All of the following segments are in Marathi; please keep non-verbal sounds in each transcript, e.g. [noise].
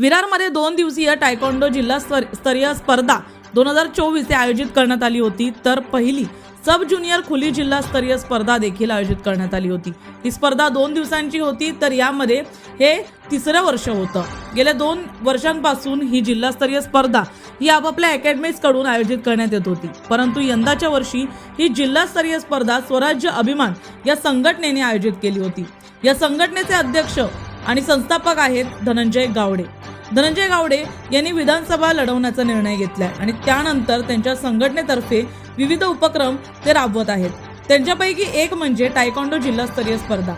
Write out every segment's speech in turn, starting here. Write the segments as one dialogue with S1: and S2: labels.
S1: विरारमध्ये दोन दिवसीय टायकोंडो जिल्हा स्तर- स्तरीय स्पर्धा दोन हजार चोवीस आयोजित करण्यात आली होती. तर पहिली सब ज्युनियर खुली जिल्हा स्तरीय स्पर्धा देखील आयोजित करण्यात आली होती. ही स्पर्धा दोन दिवसांची होती तर यामध्ये हे तिसरं वर्ष होतं. गेल्या दोन वर्षांपासून ही जिल्हास्तरीय स्पर्धा ही आपापल्या अकॅडमीजकडून आयोजित करण्यात येत होती. परंतु यंदाच्या वर्षी ही जिल्हास्तरीय स्पर्धा स्वराज्य अभिमान या संघटनेने आयोजित केली होती. या संघटनेचे अध्यक्ष आणि संस्थापक आहेत धनंजय गावडे. धनंजय गावडे यांनी विधानसभा लढवण्याचा निर्णय घेतलाय आणि त्यानंतर त्यांच्या संघटनेतर्फे विविध उपक्रम ते राबवत आहेत. त्यांच्यापैकी एक म्हणजे टायकॉन्डो जिल्हास्तरीय स्पर्धा.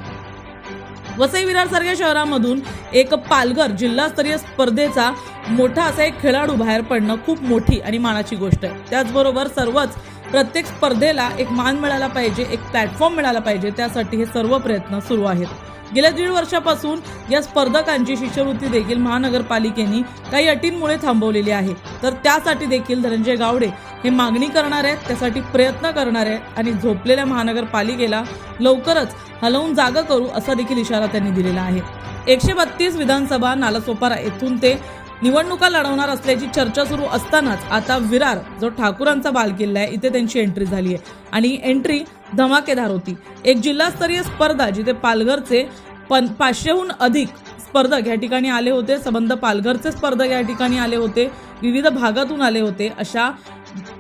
S1: वसई विरार सारख्या शहरामधून एक पालघर जिल्हास्तरीय स्पर्धेचा मोठा असा एक खेळाडू बाहेर पडणं खूप मोठी आणि मानाची गोष्ट आहे. त्याचबरोबर सर्वच प्रत्येक स्पर्धेला एक मान मिळाला पाहिजे एक प्लॅटफॉर्म मिळाला पाहिजे त्यासाठी हे सर्व प्रयत्न सुरू आहेत. गेल्या दीड वर्षापासून या स्पर्धकांची शिष्यवृत्ती देखील महानगरपालिकेने काही अटींमुळे थांबवलेली आहे. तर त्यासाठी देखील धनंजय गावडे हे मागणी करणार आहेत त्यासाठी प्रयत्न करणार आहेत आणि झोपलेल्या महानगरपालिकेला लवकरच हलवून जागा करू असा देखील इशारा त्यांनी दिलेला आहे. एकशे बत्तीस विधानसभा नालासोपारा येथून ते निवडणुका लढवणार असल्याची चर्चा सुरू असतानाच आता विरार जो ठाकूरांचा बालकिल्ला आहे इथे त्यांची एंट्री झाली आहे. आणि एंट्री धमाकेदार होती. एक जिल्हास्तरीय स्पर्धा जिथे पालघरचे पण पाचशेहून अधिक स्पर्धक या ठिकाणी आले होते. संबंध पालघरचे स्पर्धक या ठिकाणी आले होते. विविध भागातून आले होते. अशा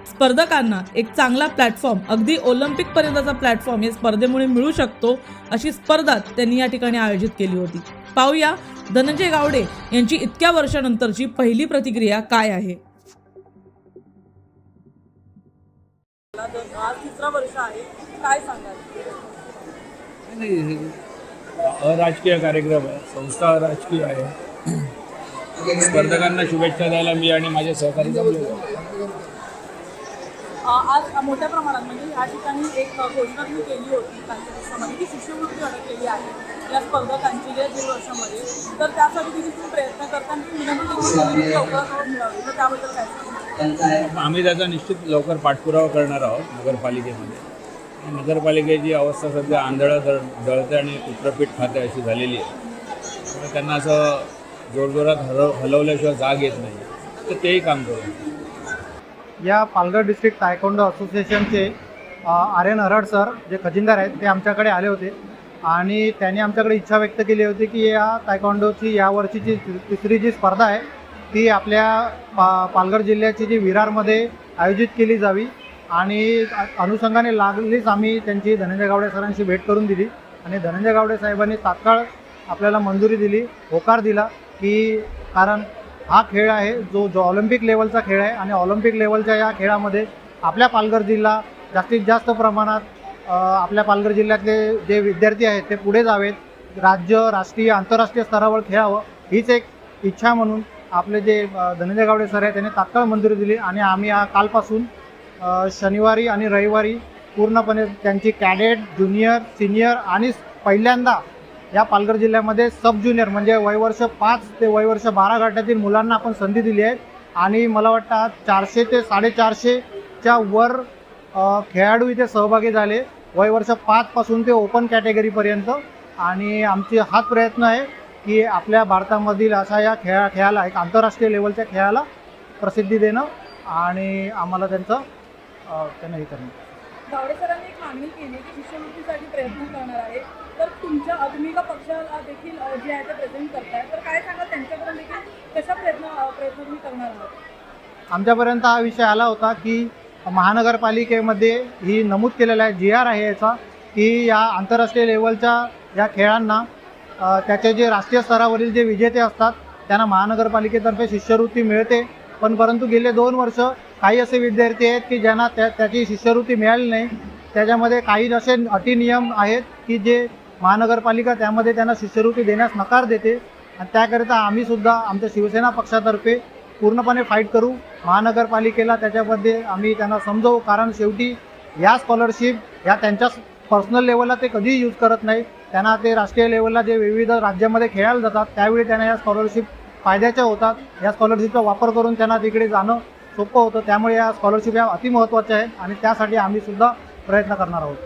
S1: स्पर्धकांना एक चांगला प्लॅटफॉर्म अगदी ऑलिम्पिकपर्यंतचा प्लॅटफॉर्म या स्पर्धेमुळे मिळू शकतो अशी स्पर्धा त्यांनी या ठिकाणी आयोजित केली होती. पाहूया धनंजय गावडे यांची इतक्या वर्षानंतरची पहिली प्रतिक्रिया काय आहे? तिसरा वर्ष आहे काय सांगाल?
S2: नाही, अराजकीय कार्यक्रम आहे संस्था राजकीय आहे. [clears throat] स्पर्धकांना शुभेच्छा द्यायला मी आणि माझ्या सहकारी जमले
S1: आज मोठ्या प्रमाणात म्हणजे या ठिकाणी एक घोषणा तुम्ही केली होती कालच्या दिवसामध्ये की शिष्यवृत्ती अडकलेली आहे या स्पर्धकांची या दीड वर्षामध्ये. तर त्यासाठी देखील तुम्ही प्रयत्न करता आणि ती विनंती की लवकरात लवकर मिळावी. तर त्याबद्दल काय?
S2: आम्ही त्याचा निश्चित लवकर पाठपुरावा करणार आहोत नगरपालिकेमध्ये. नगरपालिकेची अवस्था सध्या आंधळं दळ दळते आणि कुत्रपीठ खाते अशी झालेली आहे. त्यांना असं जोरजोरात हलव हलवल्याशिवाय जाग येत नाही. तर तेही काम करू
S3: या पालघर डिस्ट्रिक्ट तायकोंडो असोसिएशनचे आर्यन हरड सर जे खजिनदार आहेत ते आमच्याकडे आले होते. आणि त्यांनी आमच्याकडे इच्छा व्यक्त केली होती की या तायकोंडोची यावर्षी जी तिसरी जी स्पर्धा आहे ती आपल्या पा पालघर जिल्ह्याची जी विरारमध्ये आयोजित केली जावी. आणि अनुषंगाने लागलीच आम्ही त्यांची धनंजय गावडे सरांशी भेट करून दिली. आणि धनंजय गावडे साहेबांनी तात्काळ आपल्याला मंजुरी दिली होकार दिला की कारण हा खेळ आहे जो जो ऑलिम्पिक लेवलचा खेळ आहे आणि ऑलिम्पिक लेवलच्या या खेळामध्ये आपल्या पालघर जिल्हा जास्तीत जास्त प्रमाणात आपल्या पालघर जिल्ह्यातले जे विद्यार्थी आहेत ते पुढे जावेत. राज्य राष्ट्रीय आंतरराष्ट्रीय स्तरावर खेळावं हीच एक इच्छा म्हणून आपले जे धनंजय गावडे सर आहेत त्यांनी तात्काळ मंजुरी दिली आणि आम्ही कालपासून शनिवारी आणि रविवारी पूर्णपणे त्यांची कॅडेट ज्युनियर सिनियर आणि पहिल्यांदा या पालघर जिल्ह्यामध्ये सब ज्युनियर म्हणजे वयवर्ष पाच ते वयवर्ष बारा गटातील मुलांना आपण संधी दिली आहे. आणि मला वाटतं आज चारशे ते साडेचारशेच्या वर खेळाडू इथे सहभागी झाले. वयवर्ष पाचपासून ते ओपन कॅटेगरीपर्यंत आणि आमची हाच प्रयत्न आहे की आपल्या भारतामधील अशा या खेळा खेळाला एक आंतरराष्ट्रीय लेवलच्या खेळाला प्रसिद्धी देणं. आणि आम्हाला त्यांचं त्यांना हे करणं.
S1: गावडे सरांनी एक मागणी केली की शिष्यवृत्तीसाठी प्रयत्न करणार आहे तर तुमच्या तुम्ही पक्षाला देखील जे आहे ते प्रेझेंट करताय तर काय सांगा त्यांच्याकडून देखील कशा प्रयत्न प्रयत्न तुम्ही करणार आहात?
S3: आमच्यापर्यंत हा विषय आला होता की महानगरपालिकेमध्ये ही नमूद केलेला आहे जी आर आहे याचा की या आंतरराष्ट्रीय लेवलच्या या खेळांना त्याचे जे राष्ट्रीय स्तरावरील जे विजेते असतात त्यांना महानगरपालिकेतर्फे शिष्यवृत्ती मिळते. पण परंतु गेले दोन वर्ष काही असे विद्यार्थी आहेत की ज्यांना त्या त्याची शिष्यवृत्ती मिळाली नाही. त्याच्यामध्ये काही असे अटी नियम आहेत की जे महानगरपालिका त्यामध्ये त्यांना शिष्यवृत्ती देण्यास नकार देते. आणि त्याकरिता आम्हीसुद्धा आमच्या शिवसेना पक्षातर्फे पूर्णपणे फाईट करू. महानगरपालिकेला त्याच्यामध्ये आम्ही त्यांना समजवू. कारण शेवटी या स्कॉलरशिप या त्यांच्या पर्सनल लेवलला ते कधीही यूज करत नाही त्यांना ते राष्ट्रीय लेवलला जे विविध राज्यामध्ये खेळायला जातात त्यावेळी त्यांना या स्कॉलरशिप फायद्याच्या होतात. या स्कॉलरशिपचा वापर करून त्यांना तिकडे जाणं सोपं होतं. त्यामुळे या स्कॉलरशिप या अतिमहत्त्वाच्या आहेत आणि त्यासाठी आम्ही सुद्धा प्रयत्न करणार आहोत.